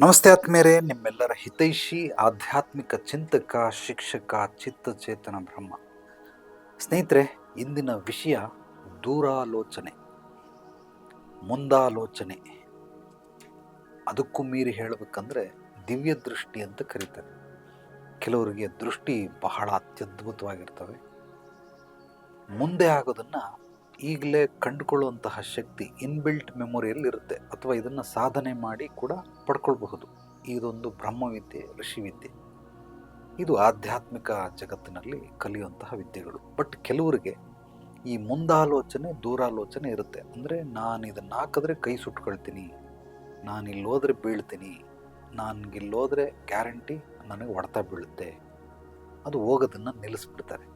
ನಮಸ್ತೆ ಆತ್ಮೇರೆ ನಿಮ್ಮೆಲ್ಲರ ಹಿತೈಷಿ, ಆಧ್ಯಾತ್ಮಿಕ ಚಿಂತಕ, ಶಿಕ್ಷಕ, ಚಿತ್ತಚೇತನ ಬ್ರಹ್ಮ. ಸ್ನೇಹಿತರೆ, ಇಂದಿನ ವಿಷಯ ದೂರಾಲೋಚನೆ, ಮುಂದಾಲೋಚನೆ. ಅದಕ್ಕೂ ಮೀರಿ ಹೇಳಬೇಕಂದ್ರೆ ದಿವ್ಯ ದೃಷ್ಟಿ ಅಂತ ಕರೀತಾರೆ. ಕೆಲವರಿಗೆ ದೃಷ್ಟಿ ಬಹಳ ಅತ್ಯದ್ಭುತವಾಗಿರ್ತವೆ. ಮುಂದೆ ಆಗೋದನ್ನ ಈಗಲೇ ಕಂಡುಕೊಳ್ಳುವಂತಹ ಶಕ್ತಿ ಇನ್ಬಿಲ್ಟ್ ಮೆಮೊರಿಯಲ್ಲಿ ಇರುತ್ತೆ ಅಥವಾ ಇದನ್ನು ಸಾಧನೆ ಮಾಡಿ ಕೂಡ ಪಡ್ಕೊಳ್ಬಹುದು. ಇದೊಂದು ಬ್ರಹ್ಮವಿದ್ಯೆ, ಋಷಿವಿದ್ಯೆ. ಇದು ಆಧ್ಯಾತ್ಮಿಕ ಜಗತ್ತಿನಲ್ಲಿ ಕಲಿಯುವಂತಹ ವಿದ್ಯೆಗಳು. ಬಟ್ ಕೆಲವರಿಗೆ ಈ ಮುಂದಾಲೋಚನೆ, ದೂರಾಲೋಚನೆ ಇರುತ್ತೆ. ಅಂದರೆ ನಾನು ಇದನ್ನು ಹಾಕಿದ್ರೆ ಕೈ ಸುಟ್ಕೊಳ್ತೀನಿ ನಾನು ಇಲ್ಲಿ ಹೋದ್ರೆ ಬೀಳ್ತೀನಿ ನನಗಿಲ್ಲೋದ್ರೆ ಗ್ಯಾರಂಟಿ ನನಗೆ ಹೊಡೆತ ಬೀಳುತ್ತೆ. ಅದು ಹೋಗೋದನ್ನು ನಿಲ್ಲಿಸ್ಬಿಡ್ತಾರೆ.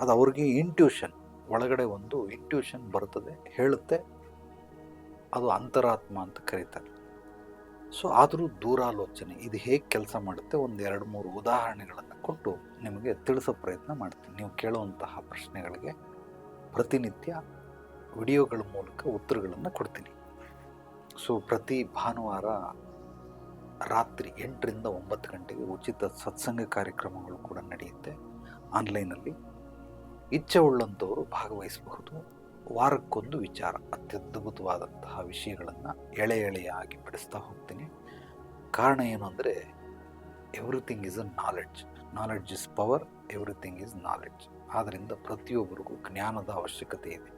ಅದು ಅವ್ರಿಗೆ ಇಂಟ್ಯೂಷನ್ ಒಳಗಡೆ ಒಂದು ಇಂಟ್ಯೂಷನ್ ಬರ್ತದೆ ಹೇಳುತ್ತೆ, ಅದು ಅಂತರಾತ್ಮ ಅಂತ ಕರೀತಾರೆ. ಸೊ ಆದರೂ ದೂರಾಲೋಚನೆ, ಇದು ಹೇಗೆ ಕೆಲಸ ಮಾಡುತ್ತೆ ಒಂದು ಎರಡು ಮೂರು ಉದಾಹರಣೆಗಳನ್ನು ಕೊಟ್ಟು ನಿಮಗೆ ತಿಳಿಸೋ ಪ್ರಯತ್ನ ಮಾಡ್ತೀನಿ. ನೀವು ಕೇಳುವಂತಹ ಪ್ರಶ್ನೆಗಳಿಗೆ ಪ್ರತಿನಿತ್ಯ ವಿಡಿಯೋಗಳ ಮೂಲಕ ಉತ್ತರಗಳನ್ನು ಕೊಡ್ತೀನಿ. ಸೊ ಪ್ರತಿ ಭಾನುವಾರ ರಾತ್ರಿ ಎಂಟರಿಂದ ಒಂಬತ್ತು ಗಂಟೆಗೆ ಉಚಿತ ಸತ್ಸಂಗ ಕಾರ್ಯಕ್ರಮಗಳು ಕೂಡ ನಡೆಯುತ್ತೆ ಆನ್ಲೈನಲ್ಲಿ ಇಚ್ಛೆ ಉಳ್ಳಂಥವರು ಭಾಗವಹಿಸಬಹುದು. ವಾರಕ್ಕೊಂದು ವಿಚಾರ, ಅತ್ಯದ್ಭುತವಾದಂತಹ ವಿಷಯಗಳನ್ನು ಎಳೆ ಎಳೆಯಾಗಿ ಬಿಡಿಸ್ತಾ ಹೋಗ್ತೀನಿ. ಕಾರಣ ಏನು ಅಂದರೆ everything is a knowledge knowledge is power everything is knowledge ಆದ್ದರಿಂದ ಪ್ರತಿಯೊಬ್ಬರಿಗೂ ಜ್ಞಾನದ ಅವಶ್ಯಕತೆ ಇದೆ.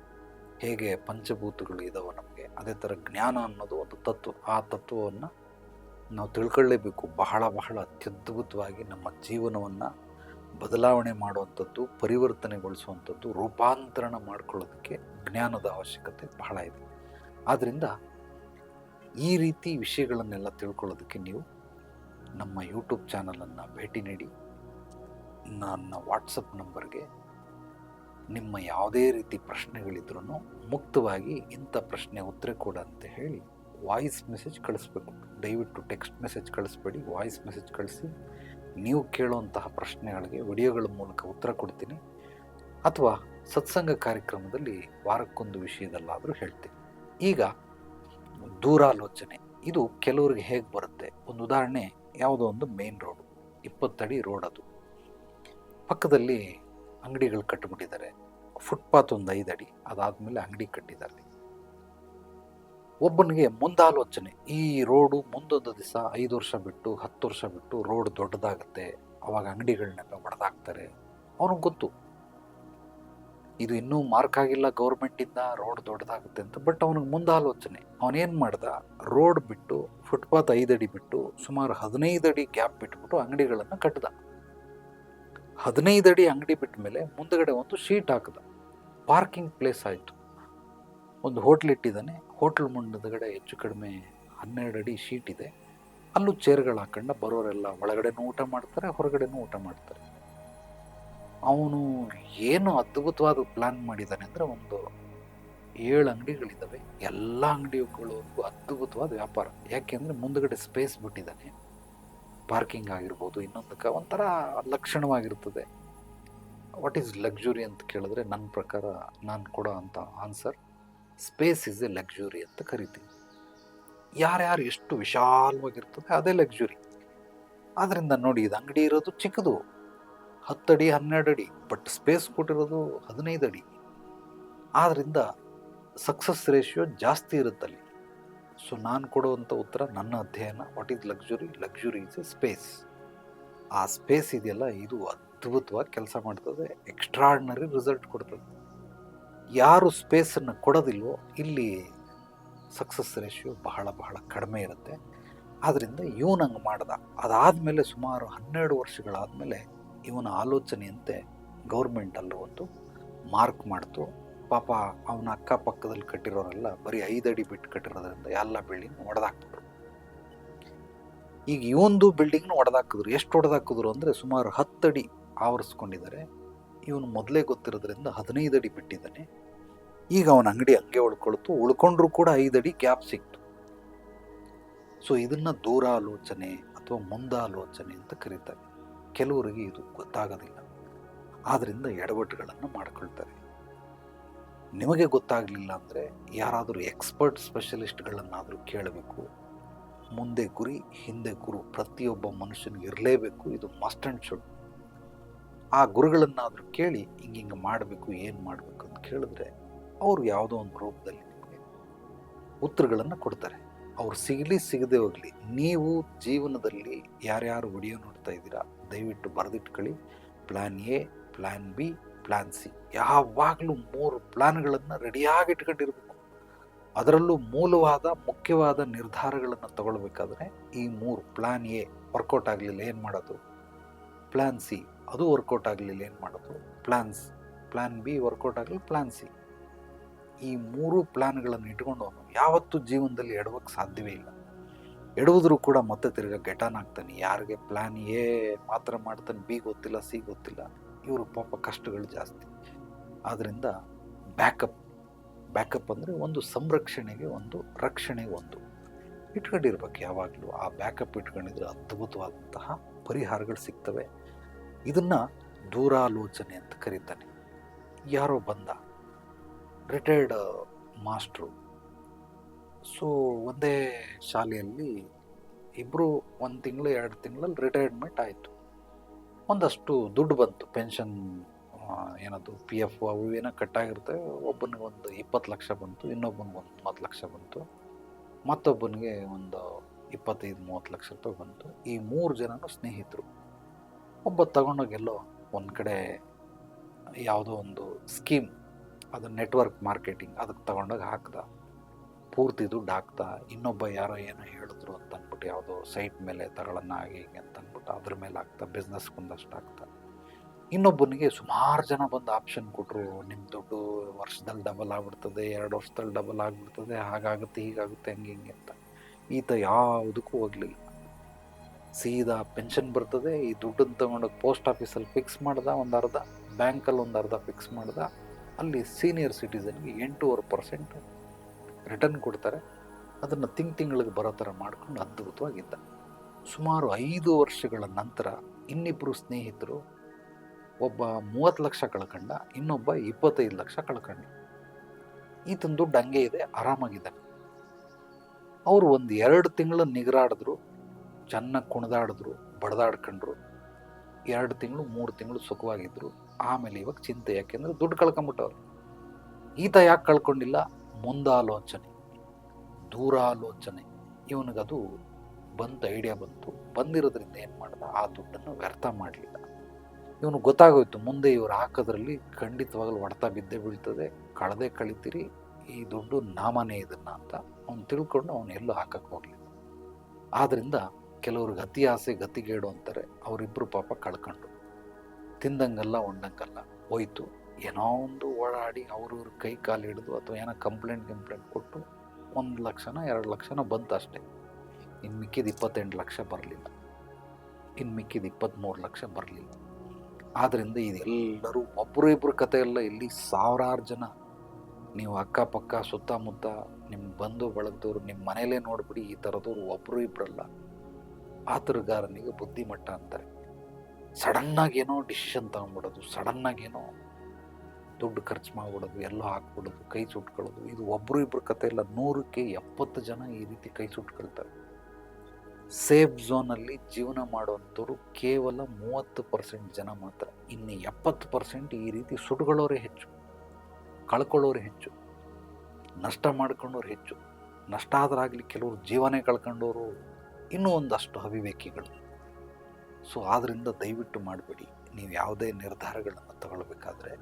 ಹೇಗೆ ಪಂಚಭೂತಗಳು ಇದಾವೆ ನಮಗೆ, ಅದೇ ಥರ ಜ್ಞಾನ ಅನ್ನೋದು ಒಂದು ತತ್ವ. ಆ ತತ್ವವನ್ನು ನಾವು ತಿಳ್ಕೊಳ್ಳೇಬೇಕು. ಬಹಳ ಬಹಳ ಅತ್ಯದ್ಭುತವಾಗಿ ನಮ್ಮ ಜೀವನವನ್ನು ಬದಲಾವಣೆ ಮಾಡುವಂಥದ್ದು, ಪರಿವರ್ತನೆಗೊಳಿಸುವಂಥದ್ದು, ರೂಪಾಂತರಣ ಮಾಡ್ಕೊಳ್ಳೋದಕ್ಕೆ ಜ್ಞಾನದ ಅವಶ್ಯಕತೆ ಬಹಳ ಇದೆ. ಆದ್ದರಿಂದ ಈ ರೀತಿ ವಿಷಯಗಳನ್ನೆಲ್ಲ ತಿಳ್ಕೊಳ್ಳೋದಕ್ಕೆ ನೀವು ನಮ್ಮ ಯೂಟ್ಯೂಬ್ ಚಾನಲನ್ನು ಭೇಟಿ ನೀಡಿ. ನನ್ನ ವಾಟ್ಸಪ್ ನಂಬರ್ಗೆ ನಿಮ್ಮ ಯಾವುದೇ ರೀತಿ ಪ್ರಶ್ನೆಗಳಿದ್ರೂ ಮುಕ್ತವಾಗಿ ಇಂಥ ಪ್ರಶ್ನೆ ಉತ್ತರ ಕೊಡ ಅಂತ ಹೇಳಿ ವಾಯ್ಸ್ ಮೆಸೇಜ್ ಕಳಿಸ್ಬೇಕು. ದಯವಿಟ್ಟು ಟೆಕ್ಸ್ಟ್ ಮೆಸೇಜ್ ಕಳಿಸ್ಬೇಡಿ, ವಾಯ್ಸ್ ಮೆಸೇಜ್ ಕಳಿಸಿ. ನೀವು ಕೇಳುವಂತಹ ಪ್ರಶ್ನೆಗಳಿಗೆ, ವಿಡಿಯೋಗಳ ಮೂಲಕ ಉತ್ತರ ಕೊಡ್ತೀನಿ. ಅಥವಾ ಸತ್ಸಂಗ ಕಾರ್ಯಕ್ರಮದಲ್ಲಿ ವಾರಕ್ಕೊಂದು ವಿಷಯದಲ್ಲಾದರೂ ಹೇಳ್ತೀನಿ. ಈಗ ದೂರಾಲೋಚನೆ. ಇದು ಕೆಲವರಿಗೆ ಹೇಗೆ ಬರುತ್ತೆ? ಒಂದು ಉದಾಹರಣೆ, ಯಾವುದೋ ಒಂದು ಮೇನ್ ರೋಡು ಇಪ್ಪತ್ತಡಿ ರೋಡ್ ಅದು. ಪಕ್ಕದಲ್ಲಿ ಅಂಗಡಿಗಳು ಕಟ್ಟಿಬಿಟ್ಟಿದ್ದಾರೆ. ಫುಟ್ಪಾತ್ ಒಂದು ಐದು ಅಡಿ ಅದಾದಮೇಲೆ ಅಂಗಡಿ ಕಟ್ಟಿದ್ದಾರೆ ಒಬ್ಬನಿಗೆ ಮುಂದಾಲೋಚನೆ, ಈ ರೋಡು ಮುಂದೊಂದು ದಿವಸ ಐದು ವರ್ಷ ಬಿಟ್ಟು ಹತ್ತು ವರ್ಷ ಬಿಟ್ಟು ರೋಡ್ ದೊಡ್ಡದಾಗುತ್ತೆ, ಅವಾಗ ಅಂಗಡಿಗಳನ್ನೆಲ್ಲ ಒಡೆದಾಕ್ತಾರೆ ಅವನಿಗೆ ಗೊತ್ತು. ಇದು ಇನ್ನೂ ಮಾರ್ಕ್ ಆಗಿಲ್ಲ ಗೌರ್ಮೆಂಟಿಂದ, ರೋಡ್ ದೊಡ್ಡದಾಗುತ್ತೆ ಅಂತ, ಬಟ್ ಅವನಿಗೆ ಮುಂದಾಲೋಚನೆ. ಅವನೇನು ಮಾಡ್ದ, ರೋಡ್ ಬಿಟ್ಟು, ಫುಟ್ಪಾತ್ ಐದಡಿ ಬಿಟ್ಟು, ಸುಮಾರು ಹದಿನೈದು ಅಡಿ ಗ್ಯಾಪ್ ಬಿಟ್ಬಿಟ್ಟು ಅಂಗಡಿಗಳನ್ನು ಕಟ್ಟದ ಹದಿನೈದು ಅಡಿ ಅಂಗಡಿ ಬಿಟ್ಟ ಮೇಲೆ ಮುಂದಗಡೆ ಒಂದು ಶೀಟ್ ಹಾಕಿದ. ಪಾರ್ಕಿಂಗ್ ಪ್ಲೇಸ್ ಆಯಿತು. ಒಂದು ಹೋಟ್ಲ್ ಇಟ್ಟಿದ್ದಾನೆ. ಹೋಟ್ಲ್ ಮುಂದಗಡೆ ಹೆಚ್ಚು ಕಡಿಮೆ ಹನ್ನೆರಡು ಅಡಿ ಶೀಟ್ ಇದೆ. ಅಲ್ಲೂ ಚೇರ್ಗಳು ಹಾಕೊಂಡ ಬರೋರೆಲ್ಲ ಒಳಗಡೆನೂ ಊಟ ಮಾಡ್ತಾರೆ, ಹೊರಗಡೆನೂ ಊಟ ಮಾಡ್ತಾರೆ. ಅವನು ಏನು ಅದ್ಭುತವಾದ ಪ್ಲಾನ್ ಮಾಡಿದ್ದಾನೆ ಅಂದರೆ ಒಂದು ಏಳು ಅಂಗಡಿಗಳಿದ್ದಾವೆ. ಎಲ್ಲ ಅಂಗಡಿಗಳು ಅದ್ಭುತವಾದ ವ್ಯಾಪಾರ. ಯಾಕೆಂದರೆ ಮುಂದಗಡೆ ಸ್ಪೇಸ್ ಬಿಟ್ಟಿದ್ದಾನೆ. ಪಾರ್ಕಿಂಗ್ ಆಗಿರ್ಬೋದು, ಇನ್ನೊಂದಕ್ಕೆ ಒಂಥರ ಲಕ್ಷಣವಾಗಿರ್ತದೆ. ವಾಟ್ ಈಸ್ ಲಕ್ಸುರಿ ಅಂತ ಕೇಳಿದ್ರೆ, ನನ್ನ ಪ್ರಕಾರ ನಾನು ಕೊಡೋ ಅಂತ answer space is a luxury ಅಂತ ಕರಿತೀವಿ. ಯಾರ್ಯಾರು ಎಷ್ಟು ವಿಶಾಲವಾಗಿರ್ತದೆ ಅದೇ ಲಕ್ಸುರಿ ಆದ್ದರಿಂದ ನೋಡಿ ಇದು ಅಂಗಡಿ ಇರೋದು ಚಿಕ್ಕದು. ಹತ್ತಡಿ ಹನ್ನೆರಡು ಅಡಿ ಬಟ್ ಸ್ಪೇಸ್ ಕೊಟ್ಟಿರೋದು ಹದಿನೈದು ಅಡಿ ಆದ್ದರಿಂದ ಸಕ್ಸಸ್ ರೇಷಿಯೋ ಜಾಸ್ತಿ ಇರುತ್ತಲ್ಲಿ ಸೊ ನಾನು ಕೊಡುವಂಥ ಉತ್ತರ ನನ್ನ ಅಧ್ಯಯನ what is luxury luxury is a space ಆ ಸ್ಪೇಸ್ ಇದೆಯಲ್ಲ, ಇದು ಅದ್ಭುತವಾಗಿ ಕೆಲಸ ಮಾಡ್ತದೆ ಎಕ್ಸ್ಟ್ರಾರ್ಡ್ನರಿ ರಿಸಲ್ಟ್ ಕೊಡ್ತದೆ. ಯಾರು ಸ್ಪೇಸನ್ನು ಕೊಡೋದಿಲ್ವೋ ಇಲ್ಲಿ ಸಕ್ಸಸ್ ರೇಷಿಯೋ ಬಹಳ ಬಹಳ ಕಡಿಮೆ ಇರುತ್ತೆ. ಆದ್ದರಿಂದ ಇವನು ಹಂಗೆ ಮಾಡ್ದ. ಅದಾದಮೇಲೆ ಸುಮಾರು ಹನ್ನೆರಡು ವರ್ಷಗಳಾದಮೇಲೆ ಇವನ ಆಲೋಚನೆಯಂತೆ ಗೌರ್ಮೆಂಟಲ್ಲೂ ಒಂದು ಮಾರ್ಕ್ ಮಾಡ್ತು. ಪಾಪ ಅವನ ಅಕ್ಕಪಕ್ಕದಲ್ಲಿ ಕಟ್ಟಿರೋರೆಲ್ಲ ಬರೀ ಐದು ಅಡಿ ಬಿಟ್ಟು ಕಟ್ಟಿರೋದ್ರಿಂದ ಎಲ್ಲ ಬಿಲ್ಡಿಂಗ್ ಒಡೆದಾಕ್ಬಿಟ್ರು. ಈಗ ಇವೊಂದು ಬಿಲ್ಡಿಂಗ್ನ ಒಡೆದಾಕಿದ್ರು. ಎಷ್ಟು ಒಡೆದಾಕಿದ್ರು ಅಂದರೆ ಸುಮಾರು ಹತ್ತಡಿ ಆವರಿಸ್ಕೊಂಡಿದ್ದಾರೆ. ಇವನು ಮೊದಲೇ ಗೊತ್ತಿರೋದ್ರಿಂದ ಹದಿನೈದು ಅಡಿ ಬಿಟ್ಟಿದ್ದಾನೆ. ಈಗ ಅವನ ಅಂಗಡಿ ಹಂಗೆ ಉಳ್ಕೊಳ್ತು. ಉಳ್ಕೊಂಡ್ರು ಕೂಡ ಐದು ಅಡಿ ಗ್ಯಾಪ್ ಸಿಕ್ತು. ಸೊ ಇದನ್ನ ದೂರಾಲೋಚನೆ ಅಥವಾ ಮುಂದಾಲೋಚನೆ ಅಂತ ಕರೀತಾರೆ. ಕೆಲವರಿಗೆ ಇದು ಗೊತ್ತಾಗೋದಿಲ್ಲ. ಆದ್ದರಿಂದ ಎಡವಟ್ಟುಗಳನ್ನು ಮಾಡ್ಕೊಳ್ತಾರೆ. ನಿಮಗೆ ಗೊತ್ತಾಗಲಿಲ್ಲ ಅಂದರೆ ಯಾರಾದರೂ ಎಕ್ಸ್ಪರ್ಟ್ ಸ್ಪೆಷಲಿಸ್ಟ್ಗಳನ್ನಾದರೂ ಕೇಳಬೇಕು. ಮುಂದೆ ಗುರಿ, ಹಿಂದೆ ಗುರು ಪ್ರತಿಯೊಬ್ಬ ಮನುಷ್ಯನಿಗೆ ಇರಲೇಬೇಕು. ಇದು ಮಸ್ಟ್ ಆ್ಯಂಡ್ ಶುಡ್ ಆ ಗುರುಗಳನ್ನಾದರೂ ಕೇಳಿ ಹಿಂಗೆ ಹಿಂಗೆ ಮಾಡಬೇಕು, ಏನು ಮಾಡಬೇಕು ಅಂತ ಕೇಳಿದ್ರೆ ಅವರು ಯಾವುದೋ ಒಂದು ರೂಪದಲ್ಲಿ ನಿಮಗೆ ಉತ್ತರಗಳನ್ನು ಕೊಡ್ತಾರೆ. ಅವ್ರು ಸಿಗಲಿ ಸಿಗದೆ ಹೋಗಲಿ, ನೀವು ಜೀವನದಲ್ಲಿ ಯಾರ್ಯಾರು ವಿಡಿಯೋ ನೋಡ್ತಾ ಇದ್ದೀರಾ, ದಯವಿಟ್ಟು ಬರೆದಿಟ್ಕೊಳ್ಳಿ. Plan A plan B plan C ಯಾವಾಗಲೂ ಮೂರು ಪ್ಲ್ಯಾನ್ಗಳನ್ನು ರೆಡಿಯಾಗಿ ಇಟ್ಕೊಂಡಿರಬೇಕು. ಅದರಲ್ಲೂ ಮೂಲವಾದ, ಮುಖ್ಯವಾದ ನಿರ್ಧಾರಗಳನ್ನು ತಗೊಳ್ಬೇಕಾದ್ರೆ ಈ ಮೂರು ಪ್ಲ್ಯಾನ್ ಎ ವರ್ಕೌಟ್ ಆಗಲಿಲ್ಲ, ಏನು ಮಾಡೋದು? ಪ್ಲ್ಯಾನ್ ಸಿ ಅದು ವರ್ಕೌಟ್ ಆಗಲಿಲ್ಲ, ಏನು ಮಾಡೋದು? Plans plan B work out ಆಗಲಿ ಪ್ಲ್ಯಾನ್ ಸಿ ಈ ಮೂರು ಪ್ಲ್ಯಾನ್ಗಳನ್ನು ಇಟ್ಕೊಂಡು ಅವನು ಯಾವತ್ತೂ ಜೀವನದಲ್ಲಿ ಎಡವಕ್ಕೆ ಸಾಧ್ಯವೇ ಇಲ್ಲ. ಎಡುವುದ್ರೂ ಕೂಡ ಮತ್ತೆ ತಿರ್ಗ ಗೆಟಾನ್ ಆಗ್ತಾನೆ. ಯಾರಿಗೆ ಪ್ಲ್ಯಾನ್ ಎ ಮಾತ್ರ ಮಾಡ್ತಾನೆ, ಬಿ ಗೊತ್ತಿಲ್ಲ, ಸಿ ಗೊತ್ತಿಲ್ಲ. ಇವರು ಪಾಪ ಕಷ್ಟಗಳು ಜಾಸ್ತಿ. ಆದ್ದರಿಂದ ಬ್ಯಾಕಪ್ ಬ್ಯಾಕಪ್ ಅಂದರೆ ಒಂದು ಸಂರಕ್ಷಣೆಗೆ ಒಂದು ರಕ್ಷಣೆಗೆ ಒಂದು. ಇಟ್ಕೊಂಡಿರ್ಬೇಕು ಯಾವಾಗಲೂ. ಆ ಬ್ಯಾಕಪ್ ಇಟ್ಕೊಂಡಿದ್ರೆ ಅದ್ಭುತವಾದಂತಹ ಪರಿಹಾರಗಳು ಸಿಗ್ತವೆ. ಇದನ್ನು ದೂರಾಲೋಚನೆ ಅಂತ ಕರೀತಾನೆ. ಯಾರೋ ಬಂದ. ರಿಟೈರ್ಡ್ ಮಾಸ್ಟ್ರು ಸೊ ಒಂದೇ ಶಾಲೆಯಲ್ಲಿ ಇಬ್ಬರು ಒಂದು ತಿಂಗಳು, ಎರಡು ತಿಂಗಳಲ್ಲಿ ರಿಟೈರ್ಮೆಂಟ್ ಆಯಿತು. ಒಂದಷ್ಟು ದುಡ್ಡು ಬಂತು. ಪೆನ್ಷನ್ ಏನದು ಪಿ ಎಫ್ ಅವು ಏನೋ ಕಟ್ಟಾಗಿರ್ತವೆ ಒಬ್ಬನಿಗೆ ಒಂದು ಇಪ್ಪತ್ತು ಲಕ್ಷ ಬಂತು, ಇನ್ನೊಬ್ಬನಿಗೆ ಒಂದು ಮೂವತ್ತು ಲಕ್ಷ ಬಂತು. ಮತ್ತೊಬ್ಬನಿಗೆ ಒಂದು ಇಪ್ಪತ್ತೈದು, ಮೂವತ್ತು ಲಕ್ಷ ರೂಪಾಯಿ ಬಂತು. ಈ ಮೂರು ಜನನು ಸ್ನೇಹಿತರು. ಒಬ್ಬ ತಗೊಂಡೋಗೆಲ್ಲೋ ಒಂದು ಕಡೆ ಯಾವುದೋ ಒಂದು ಸ್ಕೀಮ್ ಅದು ನೆಟ್ವರ್ಕ್ ಮಾರ್ಕೆಟಿಂಗ್ ಅದಕ್ಕೆ ತಗೊಂಡೋಗಿ ಹಾಕ್ದ. ಪೂರ್ತಿ ದುಡ್ಡು ಹಾಕ್ತಾ ಇನ್ನೊಬ್ಬ ಯಾರೋ ಏನೋ ಹೇಳಿದ್ರು ಅಂತ ಅಂದ್ಬಿಟ್ಟು ಯಾವುದೋ ಸೈಟ್ ಮೇಲೆ ತಗೊಳ್ಳೋಣ ಆಗಿ ಹೀಗೆ ಅಂತ ಅಂದ್ಬಿಟ್ಟು ಅದ್ರ ಮೇಲೆ ಹಾಕ್ತಾ ಬಿಸ್ನೆಸ್ ಒಂದಷ್ಟು ಹಾಕ್ತಾ. ಇನ್ನೊಬ್ಬನಿಗೆ ಸುಮಾರು ಜನ ಬಂದು ಆಪ್ಷನ್ ಕೊಟ್ಟರು ನಿಮ್ಮ ದುಡ್ಡು ವರ್ಷದಲ್ಲಿ ಡಬಲ್ ಆಗ್ಬಿಡ್ತದೆ, ಎರಡು ವರ್ಷದಲ್ಲಿ ಡಬಲ್ ಆಗಿಬಿಡ್ತದೆ, ಹಾಗಾಗುತ್ತೆ, ಹೀಗಾಗುತ್ತೆ, ಹಂಗೆ, ಹಿಂಗೆ ಅಂತ. ಈತ ಯಾವುದಕ್ಕೂ ಹೋಗಲಿಲ್ಲ. ಸೀದಾ ಪೆನ್ಷನ್ ಬರ್ತದೆ. ಈ ದುಡ್ಡನ್ನು ತಗೊಂಡೋಗಿ ಪೋಸ್ಟ್ ಆಫೀಸಲ್ಲಿ ಫಿಕ್ಸ್ ಮಾಡ್ದೆ ಒಂದು ಅರ್ಧ ಬ್ಯಾಂಕಲ್ಲಿ ಒಂದು ಅರ್ಧ ಫಿಕ್ಸ್ ಮಾಡ್ದ. ಅಲ್ಲಿ ಸೀನಿಯರ್ ಸಿಟಿಸನ್ಗೆ ಎಂಟೂವರೆ ಪರ್ಸೆಂಟ್ ರಿಟರ್ನ್ ಕೊಡ್ತಾರೆ. ಅದನ್ನು ತಿಂಗ್ ತಿಂಗಳಿಗೆ ಬರೋ ಥರ ಮಾಡ್ಕೊಂಡು ಅದ್ಭುತವಾಗಿದ್ದ. ಸುಮಾರು ಐದು ವರ್ಷಗಳ ನಂತರ ಇನ್ನಿಬ್ಬರು ಸ್ನೇಹಿತರು ಒಬ್ಬ ಮೂವತ್ತು ಲಕ್ಷ ಕಳ್ಕಂಡ, ಇನ್ನೊಬ್ಬ ಇಪ್ಪತ್ತೈದು ಲಕ್ಷ ಕಳ್ಕಂಡ. ಈತನ ದುಡ್ಡು ಹಂಗೆ ಇದೆ, ಆರಾಮಾಗಿದ್ದಾನೆ. ಅವರು ಒಂದು ಎರಡು ತಿಂಗಳು ನಿಗರಾಡಿದ್ರು, ಚೆನ್ನಾಗಿ ಕುಣಿದಾಡಿದ್ರು, ಬಡ್ದಾಡ್ಕೊಂಡ್ರು. ಎರಡು ತಿಂಗಳು, ಮೂರು ತಿಂಗಳು ಸುಖವಾಗಿದ್ರು. ಆಮೇಲೆ ಇವಾಗ ಚಿಂತೆ. ಯಾಕೆಂದ್ರೆ ದುಡ್ಡು ಕಳ್ಕೊಂಬಿಟ್ಟವ್ರು. ಈತ ಯಾಕೆ ಕಳ್ಕೊಂಡಿಲ್ಲ? ಮುಂದಾಲೋಚನೆ. ದೂರಾಲೋಚನೆ. ಇವನಿಗದು ಬಂತು ಐಡಿಯಾ ಬಂತು. ಬಂದಿರೋದ್ರಿಂದ ಏನು ಮಾಡ್ದ? ಆ ದುಡ್ಡನ್ನು ವ್ಯರ್ಥ ಮಾಡಲಿಲ್ಲ. ಇವನು ಗೊತ್ತಾಗೋಯ್ತು, ಮುಂದೆ ಇವರು ಹಾಕೋದ್ರಲ್ಲಿ ಖಂಡಿತವಾಗಲೂ ಹೊಡೆತ ಬಿದ್ದೇ ಬೀಳ್ತದೆ. ಕಳೆದೇ ಕಳಿತೀರಿ. ಈ ದುಡ್ಡು ನಾಮನೇ ಇದನ್ನ ಅಂತ ಅವ್ನು ತಿಳ್ಕೊಂಡು ಅವನು ಎಲ್ಲೂ ಹಾಕಕ್ಕೆ ಹೋಗಲಿಲ್ಲ. ಆದ್ದರಿಂದ ಕೆಲವ್ರಿಗೆ ಅತಿ ಆಸೆ ಗತಿಗೇಡು ಅಂತಾರೆ. ಅವರಿಬ್ಬರು ಪಾಪ ಕಳ್ಕೊಂಡು ತಿಂದಂಗಲ್ಲ ಉಂಡಂಗಲ್ಲ ಹೋಯ್ತು. ಏನೋ ಒಂದು ಓಡಾಡಿ ಅವ್ರವ್ರ ಕೈ ಕಾಲು ಹಿಡಿದು ಅಥವಾ ಏನೋ ಕಂಪ್ಲೇಂಟ್ ಕಂಪ್ಲೇಂಟ್ ಕೊಟ್ಟು ಒಂದು ಲಕ್ಷನ ಎರಡು ಲಕ್ಷನ ಬಂತು ಅಷ್ಟೇ. ಇನ್ನು ಮಿಕ್ಕಿದ ಇಪ್ಪತ್ತೆಂಟು ಲಕ್ಷ ಬರಲಿಲ್ಲ. ಇನ್ನು ಮಿಕ್ಕಿದ ಇಪ್ಪತ್ತ್ಮೂರು ಲಕ್ಷ ಬರಲಿಲ್ಲ. ಆದ್ದರಿಂದ ಇದೆಲ್ಲರೂ ಒಬ್ಬರು ಇಬ್ಬರು ಕತೆ ಎಲ್ಲ ಇಲ್ಲಿ ಸಾವಿರಾರು ಜನ. ನೀವು ಅಕ್ಕಪಕ್ಕ, ಸುತ್ತಮುತ್ತ ನಿಮ್ಮ ಬಂಧು ಬಳಗದವ್ರು ನಿಮ್ಮ ಮನೇಲೇ ನೋಡ್ಬಿಡಿ ಈ ಥರದವ್ರು ಒಬ್ಬರು ಇಬ್ಬರಲ್ಲ ಆತರಗಾರನಿಗೆ ಬುದ್ಧಿಮಟ್ಟ ಅಂತಾರೆ. ಸಡನ್ನಾಗಿ ಏನೋ ಡಿಸಿಷನ್ ತಗೊಂಡ್ಬಿಡೋದು ಸಡನ್ನಾಗಿ ಏನೋ ದುಡ್ಡು ಖರ್ಚು ಮಾಡಿಬಿಡೋದು, ಎಲ್ಲ ಹಾಕ್ಬಿಡೋದು, ಕೈ ಸುಟ್ಕೊಳ್ಳೋದು. ಇದು ಒಬ್ಬರು ಇಬ್ಬರು ಕತೆ ಇಲ್ಲ, ನೂರಕ್ಕೆ ಎಪ್ಪತ್ತು ಜನ ಈ ರೀತಿ ಕೈ ಸುಟ್ಕೊಳ್ತಾರೆ. ಸೇಫ್ ಝೋನಲ್ಲಿ ಜೀವನ ಮಾಡುವಂಥವ್ರು ಕೇವಲ ಮೂವತ್ತು ಪರ್ಸೆಂಟ್ ಜನ ಮಾತ್ರ. ಇನ್ನು ಎಪ್ಪತ್ತು ಪರ್ಸೆಂಟ್ ಈ ರೀತಿ ಸುಟ್ಕೊಳ್ಳೋರೇ ಹೆಚ್ಚು, ಕಳ್ಕೊಳ್ಳೋರು ಹೆಚ್ಚು, ನಷ್ಟ ಮಾಡ್ಕೊಂಡವ್ರು ಹೆಚ್ಚು. ನಷ್ಟ ಆದ್ರಾಗಲಿ ಕೆಲವರು ಜೀವನೇ ಕಳ್ಕೊಂಡವರು ಇನ್ನೂ ಒಂದಷ್ಟು ಅವಿವೇಕಿಗಳು. ಸೊ ಆದ್ದರಿಂದ ದಯವಿಟ್ಟು ಮಾಡಬೇಡಿ. ನೀವು ಯಾವುದೇ ನಿರ್ಧಾರಗಳನ್ನು ತಗೊಳ್ಬೇಕಾದ್ರೆ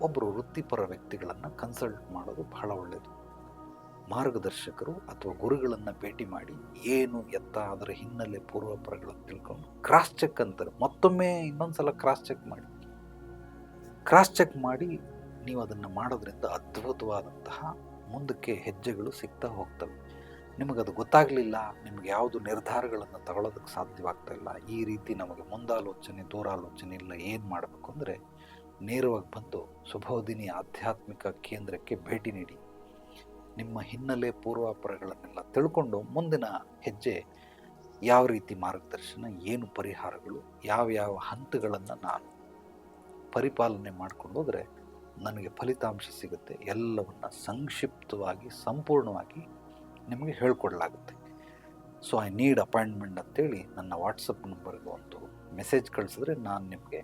ಒಬ್ಬರು ವೃತ್ತಿಪರ ವ್ಯಕ್ತಿಗಳನ್ನು ಕನ್ಸಲ್ಟ್ ಮಾಡೋದು ಬಹಳ ಒಳ್ಳೆಯದು ಮಾರ್ಗದರ್ಶಕರು ಅಥವಾ ಗುರುಗಳನ್ನು ಭೇಟಿ ಮಾಡಿ ಏನು ಎತ್ತ ಅದರ ಹಿನ್ನೆಲೆ ಪೂರ್ವಪರಗಳನ್ನು ತಿಳ್ಕೊಂಡು ಕ್ರಾಸ್ ಚೆಕ್ ಅಂತಾರೆ. ಮತ್ತೊಮ್ಮೆ ಇನ್ನೊಂದ್ಸಲ ಕ್ರಾಸ್ ಚೆಕ್ ಮಾಡಿ. ಕ್ರಾಸ್ ಚೆಕ್ ಮಾಡಿ ನೀವು ಅದನ್ನು ಮಾಡೋದ್ರಿಂದ ಅದ್ಭುತವಾದಂತಹ ಮುಂದಕ್ಕೆ ಹೆಜ್ಜೆಗಳು ಸಿಗ್ತಾ ಹೋಗ್ತವೆ. ನಿಮಗದು ಗೊತ್ತಾಗಲಿಲ್ಲ, ನಿಮ್ಗೆ ಯಾವುದು ನಿರ್ಧಾರಗಳನ್ನು ತಗೊಳ್ಳೋದಕ್ಕೆ ಸಾಧ್ಯವಾಗ್ತಾ ಇಲ್ಲ. ಈ ರೀತಿ ನಮಗೆ ಮುಂದಾಲೋಚನೆ, ದೂರಾಲೋಚನೆ ಇಲ್ಲ ಏನು ಮಾಡಬೇಕು ಅಂದರೆ, ನೇರವಾಗಿ ಬಂದು ಸುಬೋಧಿನಿ ಆಧ್ಯಾತ್ಮಿಕ ಕೇಂದ್ರಕ್ಕೆ ಭೇಟಿ ನೀಡಿ. ನಿಮ್ಮ ಹಿನ್ನೆಲೆ ಪೂರ್ವಾಪರಗಳನ್ನೆಲ್ಲ ತಿಳ್ಕೊಂಡು ಮುಂದಿನ ಹೆಜ್ಜೆ ಯಾವ ರೀತಿ ಮಾರ್ಗದರ್ಶನ, ಏನು ಪರಿಹಾರಗಳು, ಯಾವ್ಯಾವ ಹಂತಗಳನ್ನು ನಾನು ಪರಿಪಾಲನೆ ಮಾಡ್ಕೊಂಡು ಹೋದರೆ, ನನಗೆ ಫಲಿತಾಂಶ ಸಿಗುತ್ತೆ. ಎಲ್ಲವನ್ನು ಸಂಕ್ಷಿಪ್ತವಾಗಿ, ಸಂಪೂರ್ಣವಾಗಿ ನಿಮಗೆ ಹೇಳ್ಕೊಡ್ಲಾಗುತ್ತೆ. ಸೊ ಐ ನೀಡ್ ಅಪಾಯಿಂಟ್ಮೆಂಟ್ ಅಂತೇಳಿ ನನ್ನ ವಾಟ್ಸಪ್ ನಂಬರ್ಗೆ ಒಂದು ಮೆಸೇಜ್ ಕಳಿಸಿದ್ರೆ ನಾನು ನಿಮಗೆ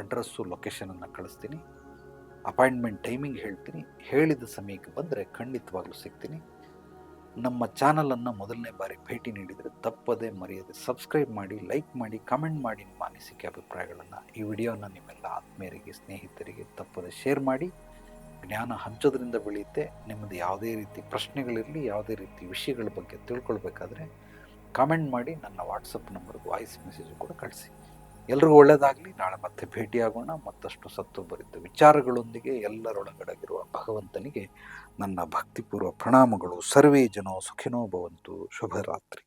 ಅಡ್ರೆಸ್ಸು ಲೊಕೇಶನನ್ನು ಕಳಿಸ್ತೀನಿ. ಅಪಾಯಿಂಟ್ಮೆಂಟ್ ಟೈಮಿಂಗ್ ಹೇಳ್ತೀನಿ. ಹೇಳಿದ ಸಮಯಕ್ಕೆ ಬಂದರೆ ಖಂಡಿತವಾಗ್ಲೂ ಸಿಗ್ತೀನಿ. ನಮ್ಮ ಚಾನಲನ್ನು ಮೊದಲನೇ ಬಾರಿ ಭೇಟಿ ನೀಡಿದರೆ ತಪ್ಪದೇ ಮರೆಯದೆ ಸಬ್ಸ್ಕ್ರೈಬ್ ಮಾಡಿ ಲೈಕ್ ಮಾಡಿ ಕಮೆಂಟ್ ಮಾಡಿ ನಿಮ್ಮ ಅನಿಸಿಕೆ, ಅಭಿಪ್ರಾಯಗಳನ್ನು ಈ ವಿಡಿಯೋನ ನಿಮ್ಮೆಲ್ಲ ಆತ್ಮೀಯರಿಗೆ, ಸ್ನೇಹಿತರಿಗೆ ತಪ್ಪದೆ ಶೇರ್ ಮಾಡಿ. ಜ್ಞಾನ ಹಂಚೋದ್ರಿಂದ ಬೆಳೆಯುತ್ತೆ. ನಿಮ್ಮದು ಯಾವುದೇ ರೀತಿ ಪ್ರಶ್ನೆಗಳಿರಲಿ, ಯಾವುದೇ ರೀತಿ ವಿಷಯಗಳ ಬಗ್ಗೆ ತಿಳ್ಕೊಳ್ಬೇಕಾದ್ರೆ ಕಾಮೆಂಟ್ ಮಾಡಿ ನನ್ನ ವಾಟ್ಸಪ್ ನಂಬರ್ಗೆ ವಾಯ್ಸ್ ಮೆಸೇಜ್ ಕೂಡ ಕಳಿಸಿ. ಎಲ್ರಿಗೂ ಒಳ್ಳೆಯದಾಗಲಿ ನಾಳೆ ಮತ್ತೆ ಭೇಟಿಯಾಗೋಣ. ಮತ್ತಷ್ಟು ಸತ್ತು ಬರೀತು ವಿಚಾರಗಳೊಂದಿಗೆ ಎಲ್ಲರೊಳಗಡಗಿರುವ ಭಗವಂತನಿಗೆ ನನ್ನ ಭಕ್ತಿಪೂರ್ವ ಪ್ರಣಾಮಗಳು. ಸರ್ವೇ ಜನೋ ಸುಖಿನೋ ಭವಂತು. ಶುಭರಾತ್ರಿ.